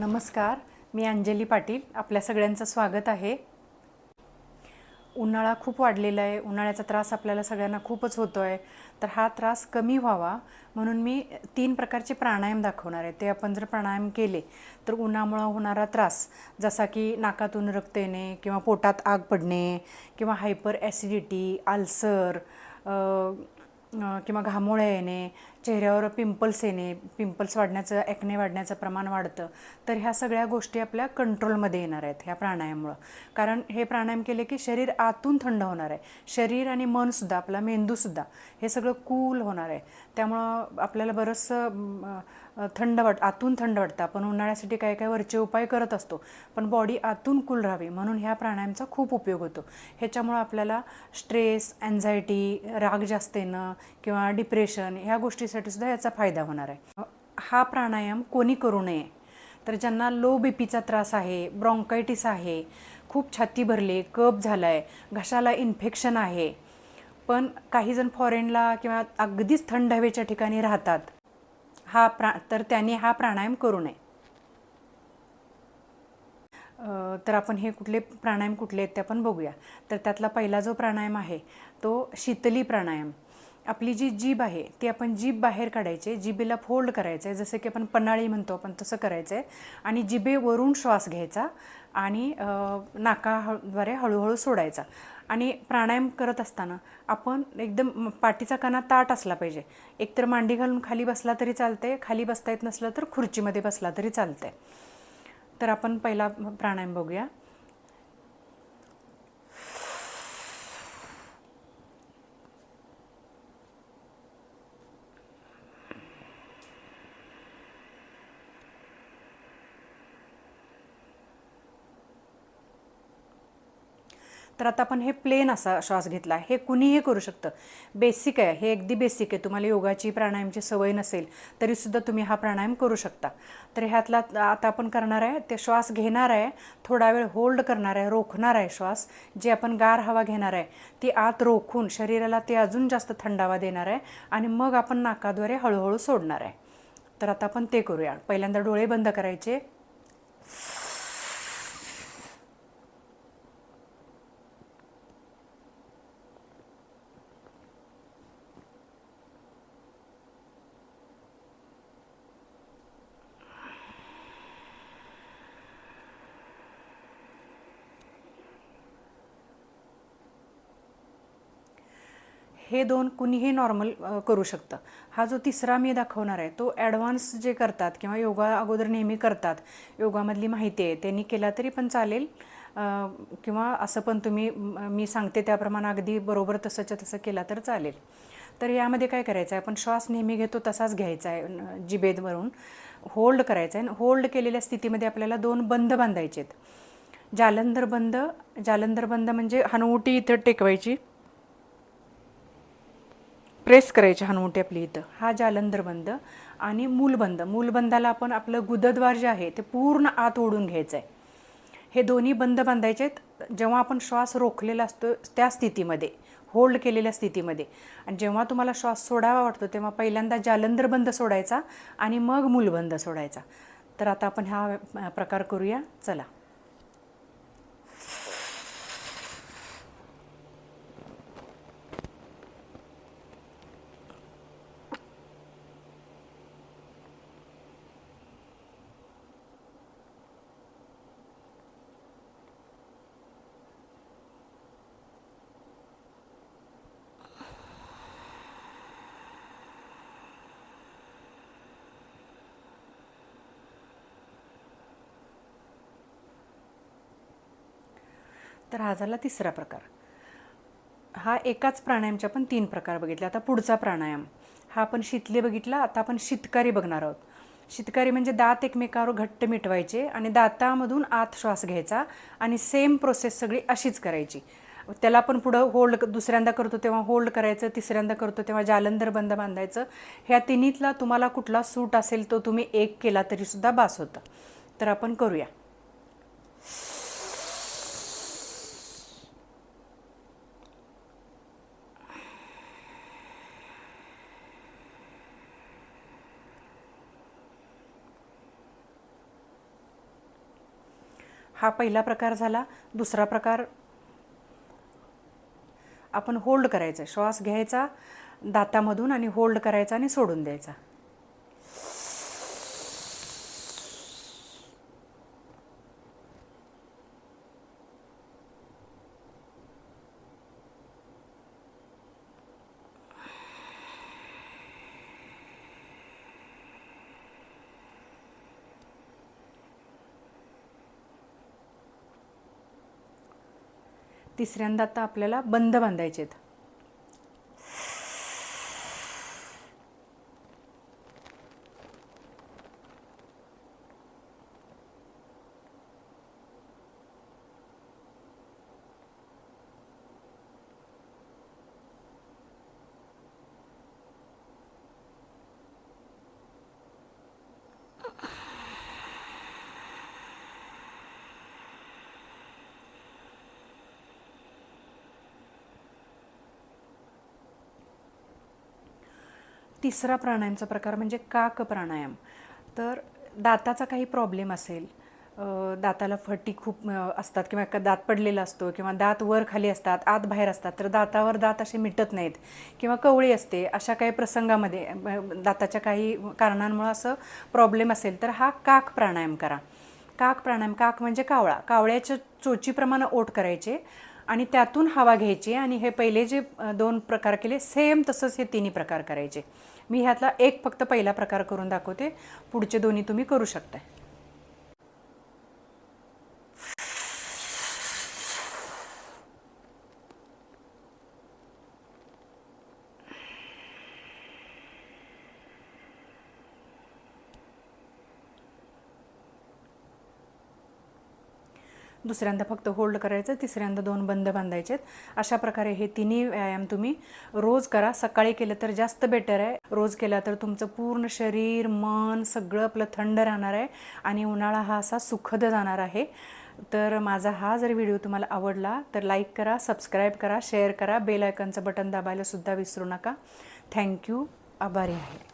नमस्कार मी अंजली पाटील. आपल्या सगळ्यांचं स्वागत आहे. उन्हाळा खूप वाढलेला आहे. उन्हाळ्याचा त्रास आपल्याला सगळ्यांना खूपच होतो आहे तर हा त्रास कमी व्हावा म्हणून मी तीन प्रकारचे प्राणायाम दाखवणार आहे. ते आपण जर प्राणायाम केले तर उन्हामुळं होणारा त्रास जसा की नाकातून रक्त येणे किंवा पोटात आग पडणे किंवा हायपर ॲसिडिटी आल्सर किंवा घामोळ्या येणे चेहऱ्यावर पिंपल्स येणे पिंपल्स वाढण्याचं ॲक्ने वाढण्याचं प्रमाण वाढतं तर ह्या सगळ्या गोष्टी आपल्या कंट्रोलमध्ये येणार आहेत ह्या प्राणायाममुळं. कारण हे प्राणायाम केले की शरीर आतून थंड होणार आहे. शरीर आणि मनसुद्धा आपला मेंदूसुद्धा हे सगळं कूल होणार आहे. त्यामुळं आपल्याला बरंचसं थंड वाट आतून थंड वाटतं. आपण उन्हाळ्यासाठी काय काय वरचे उपाय करत असतो पण बॉडी आतून कूल राहावी म्हणून ह्या प्राणायामचा खूप उपयोग होतो. ह्याच्यामुळं आपल्याला स्ट्रेस अँझायटी राग जास्त येणं किंवा डिप्रेशन ह्या गोष्टीसाठी सुद्धा याचा फायदा होणार आहे. हा प्राणायाम कोणी करू नये. तर ज्यांना लो बी पीचा त्रास आहे ब्रॉन्कायटिस आहे खूप छाती भरली कप झाला आहे घशाला इन्फेक्शन आहे पण काही जण फॉरेनला किंवा अगदीच थंड हवेच्या ठिकाणी राहतात हा प्रा तर त्यांनी हा प्राणायाम करू नये. तर आपण हे कुठले प्राणायाम कुठले आहेत ते आपण बघूया. तर त्यातला पहिला जो प्राणायाम आहे तो शीतली प्राणायाम. आपली जी जीभ आहे ती आपण जीभ बाहेर काढायची जिभेला फोल्ड करायचं आहे जसं की आपण पन्हाळी म्हणतो आपण तसं करायचं. आहे आणि जिभेवरून श्वास घ्यायचा आणि नाकाद्वारे हळूहळू सोडायचा. आणि प्राणायाम करत असताना आपण एकदम पाठीचा कणा ताट असला पाहिजे. एकतर मांडी घालून खाली बसला तरी चालते खाली बसता येत नसलं तर खुर्चीमध्ये बसला तरी चालते तर आपण पहिला प्राणायाम बघूया. तर आता आपण हे प्लेन असा श्वास घेतला हे कुणीही करू शकतं. बेसिक आहे. हे अगदी बेसिक आहे. तुम्हाला योगाची प्राणायामची सवय नसेल तरीसुद्धा तुम्ही हा प्राणायाम करू शकता. तर ह्यातला आता आपण करणार आहे ते श्वास घेणार आहे थोडा वेळ होल्ड करणार आहे रोखणार आहे श्वास. जे आपण गार हवा घेणार आहे ती आत रोखून शरीराला ते अजून जास्त थंडावा देणार आहे आणि मग आपण नाकाद्वारे हळूहळू सोडणार आहे. तर आता आपण ते करूया. पहिल्यांदा डोळे बंद करायचे. हे दोन कुणीही नॉर्मल करू शकतं. हा जो तिसरा मी दाखवणार आहे तो ॲडव्हान्स जे करतात किंवा योगा अगोदर नेहमी करतात योगामधली माहिती आहे त्यांनी केला तरी पण चालेल. किंवा असं पण तुम्ही मी सांगते त्याप्रमाणे अगदी बरोबर तसंच्या तसं केला तर चालेल. तर यामध्ये काय करायचं आहे आपण श्वास नेहमी घेतो तसाच घ्यायचा आहे जिबेदवरून होल्ड करायचा आहे आणि होल्ड केलेल्या स्थितीमध्ये आपल्याला दोन बंद बांधायचे आहेत जालंधर बंद जालंधर बंद म्हणजे हनुवटी इथं टेकवायची. प्रेस करायची हनुवटी आपली इथं. हा जालंधर बंद आणि मूलबंद मूलबंदाला आपण आपलं गुदद्वार जे आहे ते पूर्ण आत ओढून घ्यायचं आहे हे दोन्ही बंद बांधायचे आहेत. जेव्हा आपण श्वास रोखलेला असतो त्या स्थितीमध्ये होल्ड केलेल्या स्थितीमध्ये. आणि जेव्हा तुम्हाला श्वास सोडावा वाटतो तेव्हा पहिल्यांदा जालंधर बंद सोडायचा आणि मग मूलबंद सोडायचा. तर आता आपण हा प्रकार करूया. चला. तर हा झाला तिसरा प्रकार. हा एकाच प्राणायामचे आपण तीन प्रकार बघितले. आता पुढचा प्राणायाम. हा आपण शीतले बघितला आता आपण शीतकारी बघणार आहोत. शीतकारी म्हणजे दात एकमेकावर घट्ट मिटवायचे आणि दातामधून आत श्वास घ्यायचा आणि सेम प्रोसेस सगळी अशीच करायची. त्याला पण पुढं होल्ड दुसऱ्यांदा करतो तेव्हा होल्ड करायचं तिसऱ्यांदा करतो तेव्हा जालंधर बंद बांधायचं. ह्या तिन्हीतला तुम्हाला कुठला सूट असेल तो तुम्ही एक केला तरीसुद्धा बास होता. तर आपण करूया. हा पहिला प्रकार झाला. दुसरा प्रकार आपण होल्ड करायचा श्वास घ्यायचा दातामधून आणि होल्ड करायचा आणि सोडून द्यायचा. तिसऱ्यांदा आता आपल्याला बंद बांधायचे आहेत तिसरा प्राणायामचा प्रकार म्हणजे काक प्राणायाम. तर दाताचा काही प्रॉब्लेम असेल दाताला फटी खूप असतात किंवा एका दात पडलेला असतो किंवा दात वर खाली असतात आत बाहेर असतात तर दातावर दात असे मिटत नाहीत किंवा कवळी असते अशा काही प्रसंगामध्ये दाताच्या काही कारणांमुळं असं प्रॉब्लेम असेल तर हा काक प्राणायाम करा. काक प्राणायाम काक म्हणजे कावळा. कावळ्याच्या चोचीप्रमाणे ओठ करायचे आणि त्यातून हवा घ्यायची आणि हे पहिले जे दोन प्रकार केले सेम तसंच हे तिन्ही प्रकार करायचे. मी ह्यातला एक फक्त पहिला प्रकार करून दाखवते. पुढचे दोन्ही तुम्ही करू शकताय. दुसऱ्यांदा फक्त होल्ड करायचं तिसऱ्यांदा दोन बंद बांधायचे अशा प्रकारे हे तिन्ही व्यायाम तुम्ही रोज करा. सकाळी केलं तर जास्त बेटर आहे. रोज केला तर तुमचं पूर्ण शरीर मन सगळं आपलं थंड राहणार आहे आणि उन्हाळा हा असा सुखद जाणार आहे. तर माझा हा जर व्हिडिओ तुम्हाला आवडला तर लाईक करा सबस्क्राईब करा शेअर करा. बेल आयकनचं बटन दाबायला सुद्धा विसरू नका. थँक्यू आभारी आहे.